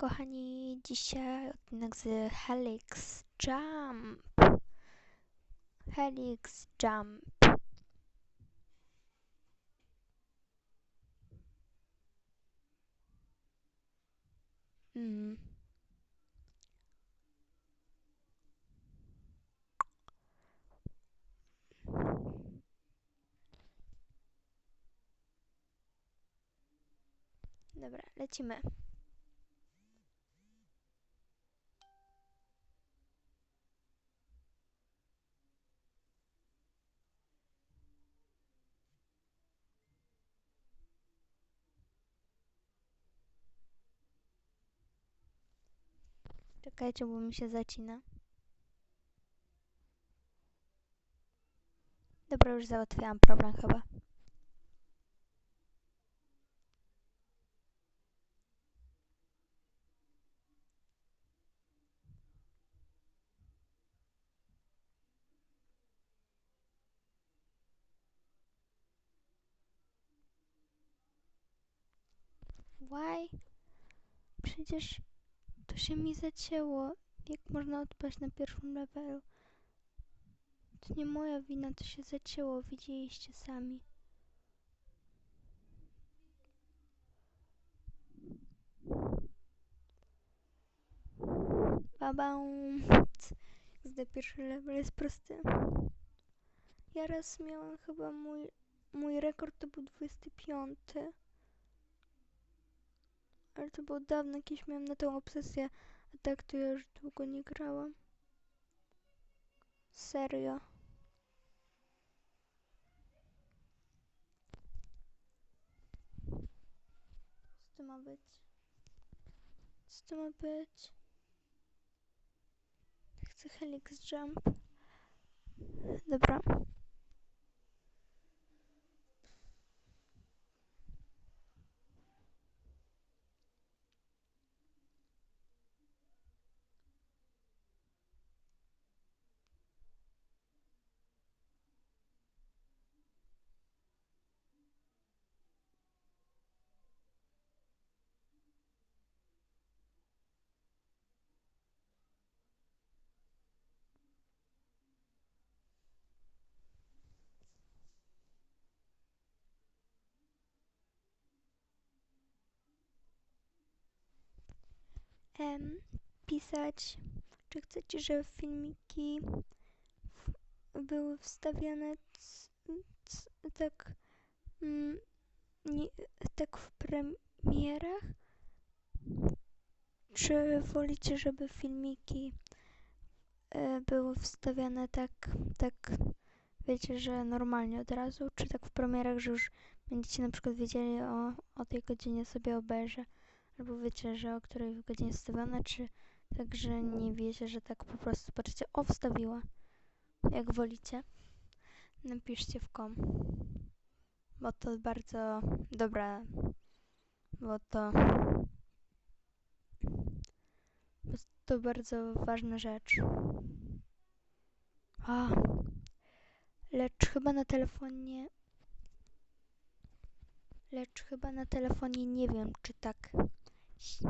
kochani, dzisiaj odcinek z Helix Jump. Helix Jump. Mm. Dobra, lecimy. Czekajcie, bo mi się zacina. Dobra, już załatwiłam problem chyba. Why? Przecież się mi zacięło. Jak można odpaść na pierwszym levelu? To nie moja wina, to się zacięło, widzieliście sami. Babam. Zde pierwszy level jest prosty. Ja raz miałam chyba mój, mój rekord to był 25. Ale to było dawno, jakieś miałam na tą obsesję, a tak to ja już długo nie grałam. Serio. Co to ma być? Co to ma być? Chcę Helix Jump. Dobra. Pisać, czy chcecie, żeby filmiki były wstawiane tak, mm, nie, tak w premierach, czy wolicie, żeby filmiki e, były wstawiane tak, tak, wiecie, że normalnie od razu, czy tak w premierach, że już będziecie na przykład wiedzieli o, o tej godzinie sobie obejrzę. Albo wiecie, że o której godzinie jest wstawiona, czy także nie wiecie, że tak po prostu patrzycie, o wstawiła. Jak wolicie. Napiszcie w kom. Bo to bardzo dobra. Bo to bo to bardzo ważna rzecz. A, lecz chyba na telefonie lecz chyba na telefonie nie wiem, czy tak się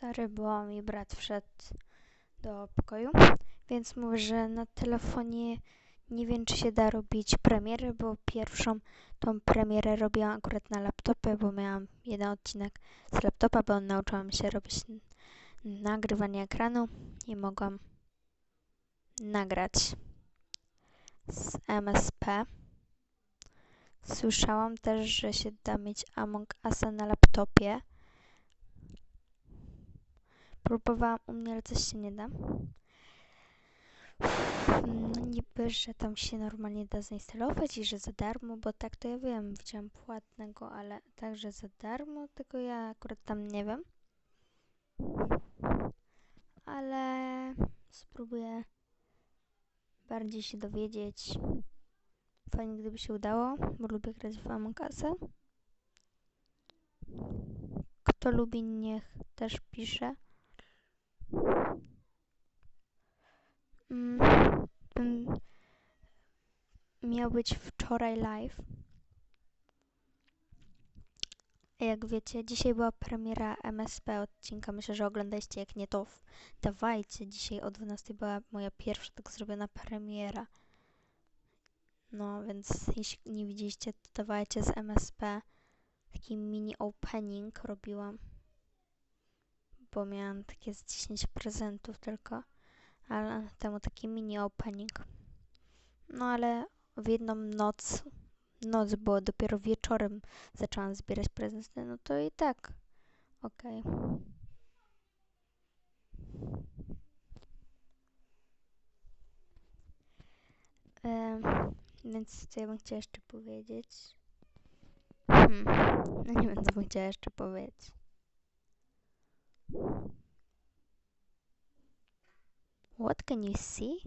Sorry, bo mi brat wszedł do pokoju, więc mówię, że na telefonie nie wiem, czy się da robić premiery, bo pierwszą tą premierę robiłam akurat na laptopie, bo miałam jeden odcinek z laptopa, bo nauczyłam się robić nagrywanie ekranu i mogłam nagrać z MSP. Słyszałam też, że się da mieć Among Usa na laptopie. Próbowałam u mnie, ale coś się nie da. No niby, że tam się normalnie da zainstalować i że za darmo, bo tak to ja wiem, widziałam płatnego, ale także za darmo, tego ja akurat tam nie wiem. Ale spróbuję bardziej się dowiedzieć. Fajnie gdyby się udało, bo lubię grać w Among. Kto lubi, niech też pisze. Mm, mm, miał być wczoraj live. Jak wiecie, dzisiaj była premiera MSP odcinka. Myślę, że oglądaliście. Jak nie, to dawajcie. Dzisiaj o 12 była moja pierwsza tak zrobiona premiera. No, więc jeśli nie widzieliście, to dawajcie z MSP. Taki mini opening robiłam. Bo miałam takie z 10 prezentów tylko. Ale temu taki mini opening. No ale w jedną noc, noc było dopiero wieczorem zaczęłam zbierać prezenty, no to i tak. Okej. Em, więc co ja bym chciała jeszcze powiedzieć? Hmm, no nie bym chciała jeszcze powiedzieć. What can you see?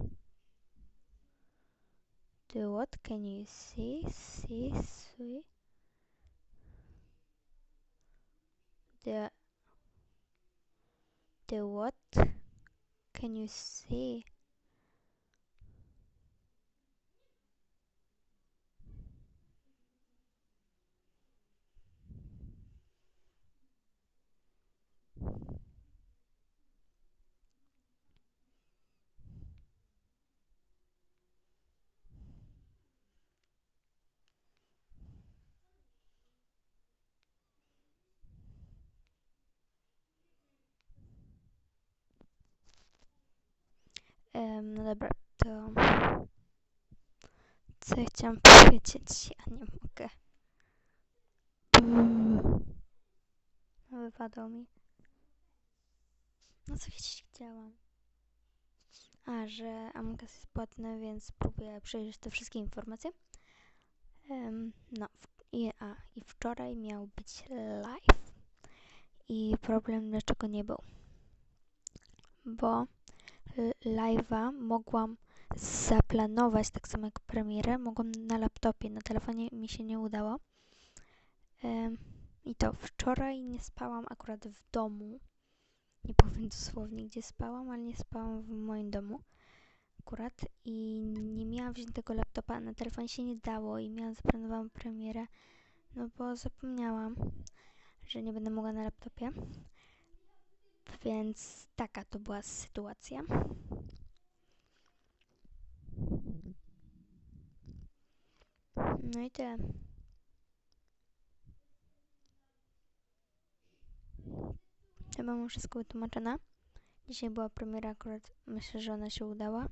The what can you see? See, see. The the what can you see? Em, no dobra, to co ja chciałam powiedzieć? Ja nie mogę. No, Wypadło mi. No co chciałam? A, że Among jest płatny, więc spróbuję przejrzeć te wszystkie informacje. Em, no, i, a, i wczoraj miał być live. I problem dlaczego nie był. Bo live'a mogłam zaplanować, tak samo jak premierę, mogłam na laptopie, na telefonie mi się nie udało. I to wczoraj nie spałam akurat w domu. Nie powiem dosłownie, gdzie spałam, ale nie spałam w moim domu akurat i nie miałam wziętego laptopa, na telefonie się nie dało i miałam zaplanowaną premierę, no bo zapomniałam, że nie będę mogła na laptopie. Więc taka to była sytuacja. No i tyle. Chyba mam wszystko wytłumaczone. Dzisiaj była premiera akurat. Myślę, że ona się udała.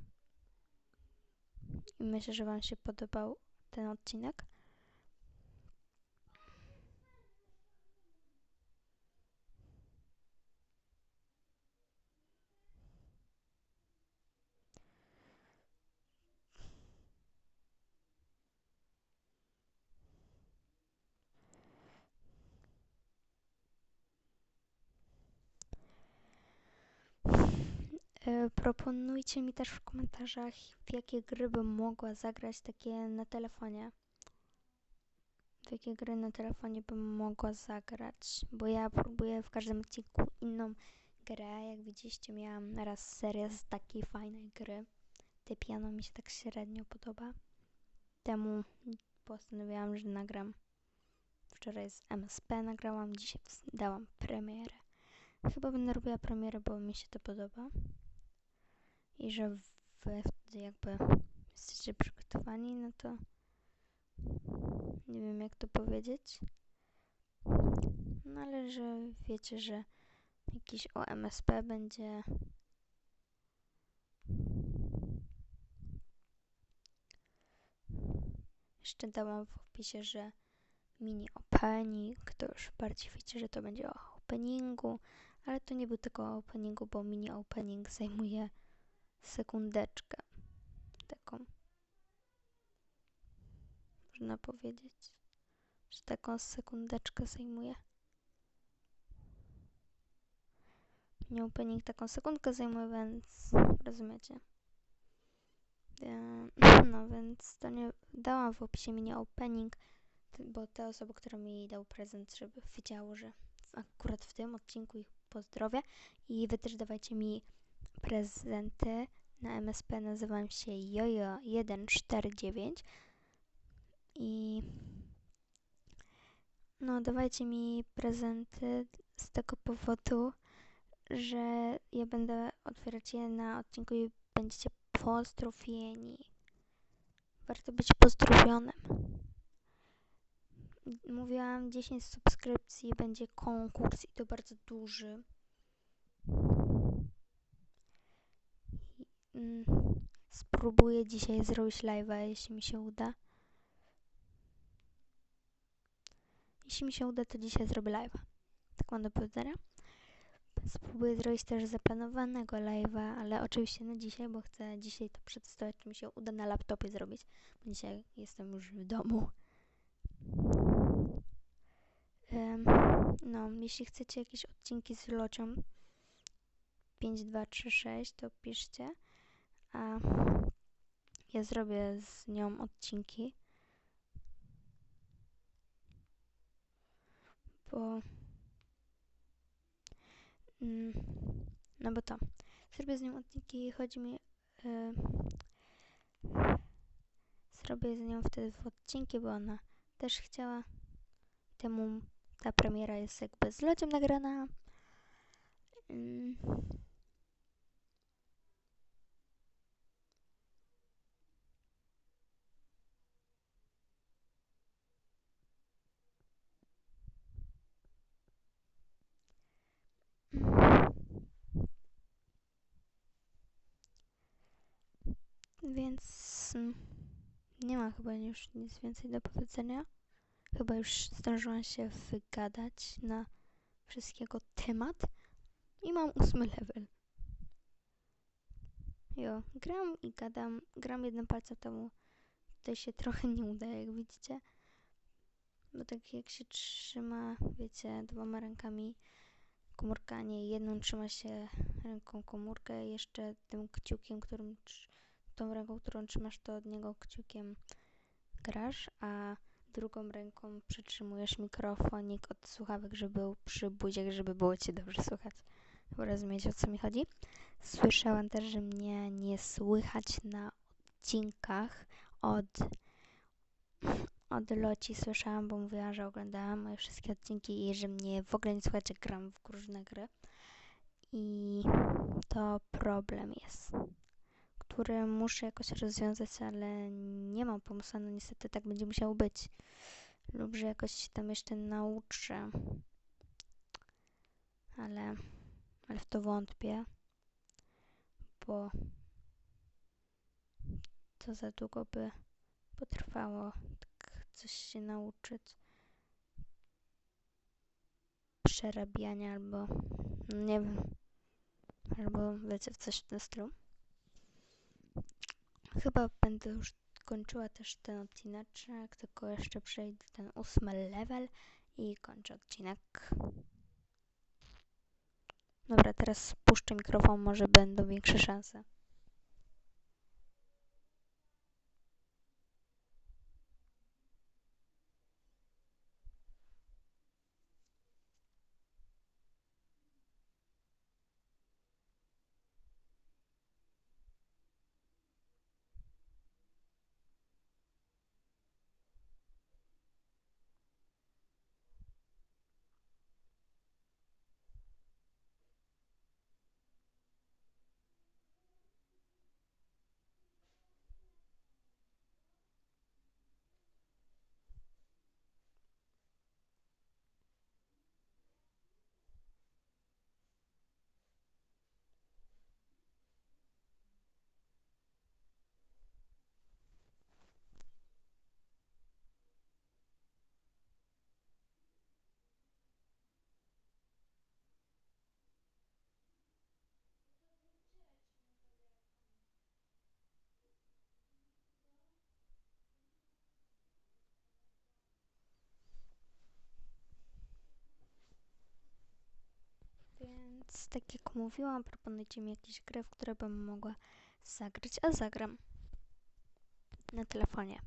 I myślę, że Wam się podobał ten odcinek. Proponujcie mi też w komentarzach, w jakie gry bym mogła zagrać takie na telefonie. W jakie gry na telefonie bym mogła zagrać, bo ja próbuję w każdym odcinku inną grę. Jak widzieliście, miałam raz serię z takiej fajnej gry. Te piano mi się tak średnio podoba. Temu postanowiłam, że nagram. Wczoraj z MSP nagrałam, dzisiaj dałam premierę. Chyba będę robiła premierę, bo mi się to podoba. I że wy wtedy jakby jesteście przygotowani, no to nie wiem jak to powiedzieć. No ale że wiecie, że jakiś OMSP będzie Jeszcze dałam w opisie, że mini opening, to już bardziej wiecie, że to będzie o openingu, ale to nie był tylko o openingu, bo mini opening zajmuje sekundeczkę. Taką. Można powiedzieć, że taką sekundeczkę zajmuje. Mini opening taką sekundkę zajmuje, więc rozumiecie. No więc to nie dałam w opisie mini opening, bo te osoby, które mi dał prezent, żeby wiedziało, że akurat w tym odcinku ich pozdrowię i wy też dawajcie mi prezenty. Na MSP nazywam się Jojo149 i no dawajcie mi prezenty z tego powodu, że ja będę otwierać je na odcinku i będziecie pozdrowieni. Warto być pozdrowionym. Mówiłam 10 subskrypcji, będzie konkurs i to bardzo duży. I, mm, spróbuję dzisiaj zrobić live'a, jeśli mi się uda. Jeśli mi się uda, to dzisiaj zrobię live'a. Tak mam do powiedzenia. Spróbuję zrobić też zaplanowanego live'a, ale oczywiście na dzisiaj, bo chcę dzisiaj to przedstawić, czy mi się uda na laptopie zrobić, bo dzisiaj jestem już w domu. Um, no, jeśli chcecie jakieś odcinki z Locią 5236, to piszcie, a ja zrobię z nią odcinki. Bo Mm, no bo to. Zrobię z nią odcinki, chodzi mi... Yy, zrobię z nią wtedy w odcinki, bo ona też chciała. Temu ta premiera jest jakby z lociem nagrana. Yy. Więc nie ma chyba już nic więcej do powiedzenia. Chyba już zdążyłam się wygadać na wszystkiego temat i mam ósmy level. Jo, gram i gadam, gram jednym palcem temu. Tutaj się trochę nie udaje, jak widzicie. Bo tak jak się trzyma, wiecie, dwoma rękami komórka, a nie jedną trzyma się ręką komórkę, jeszcze tym kciukiem, którym tą ręką, którą trzymasz, to od niego kciukiem grasz, a drugą ręką przytrzymujesz mikrofonik od słuchawek, żeby był przy buziach, żeby było Cię dobrze słychać. Rozumiecie, o co mi chodzi? Słyszałam też, że mnie nie słychać na odcinkach od, od Loci. Słyszałam, bo mówiła, że oglądała moje wszystkie odcinki i że mnie w ogóle nie słychać, jak gram w różne gry. I to problem jest który muszę jakoś rozwiązać, ale nie mam pomysłu, no niestety tak będzie musiało być. Lub że jakoś się tam jeszcze nauczę. Ale, ale w to wątpię, bo to za długo by potrwało tak coś się nauczyć. Przerabiania albo, no nie wiem, albo wiecie, w coś w tym stylu. Chyba będę już kończyła też ten odcineczek, tylko jeszcze przejdę ten ósmy level i kończę odcinek. Dobra, teraz spuszczę mikrofon, może będą większe szanse. Tak jak mówiłam, proponujcie mi jakieś gry, w które bym mogła zagrać, a zagram na telefonie.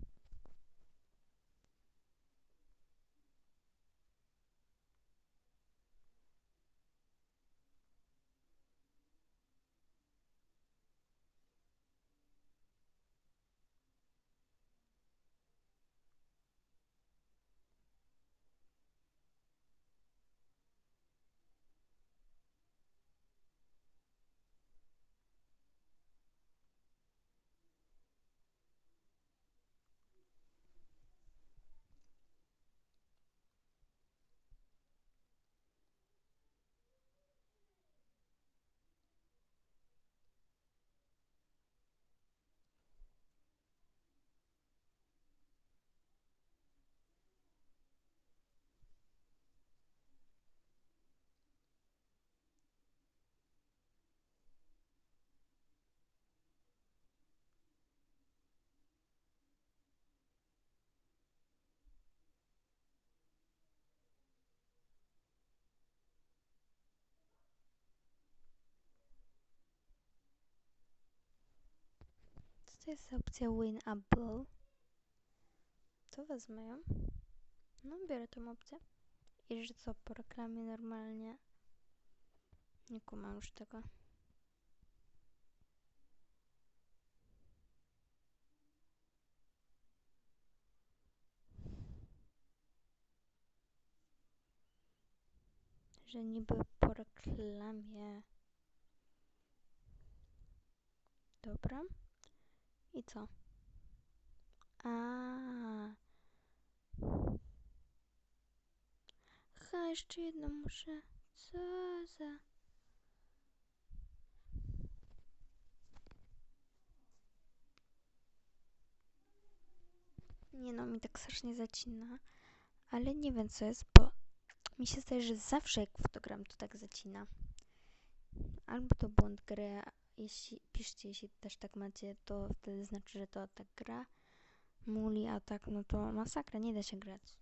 To jest opcja Winable? To wezmę ją. No, biorę tą opcję. I że co, po reklamie normalnie? Nie kumam już tego. Że niby po reklamie. Dobra. I co? A. Ha, jeszcze jedno muszę. Co za. Nie no, mi tak strasznie zacina. Ale nie wiem co jest, bo mi się zdaje, że zawsze jak w to gram, to tak zacina. Albo to błąd gry, jeśli piszcie, jeśli też tak macie, to wtedy znaczy, że to tak gra. Muli, a tak, no to masakra, nie da się grać.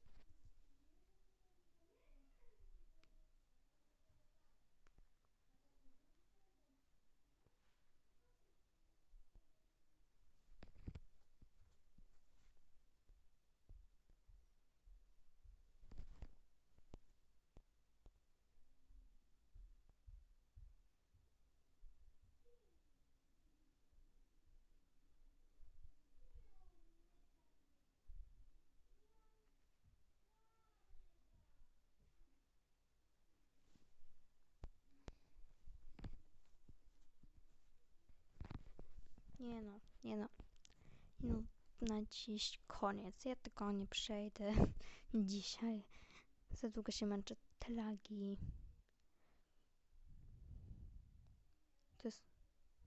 Nie no, nie no. No, na dziś koniec. Ja tylko nie przejdę dzisiaj. Za długo się męczę. Te lagi. To jest...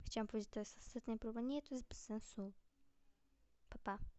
Chciałam powiedzieć, to jest ostatnia próba. Nie, to jest bez sensu. Pa, pa.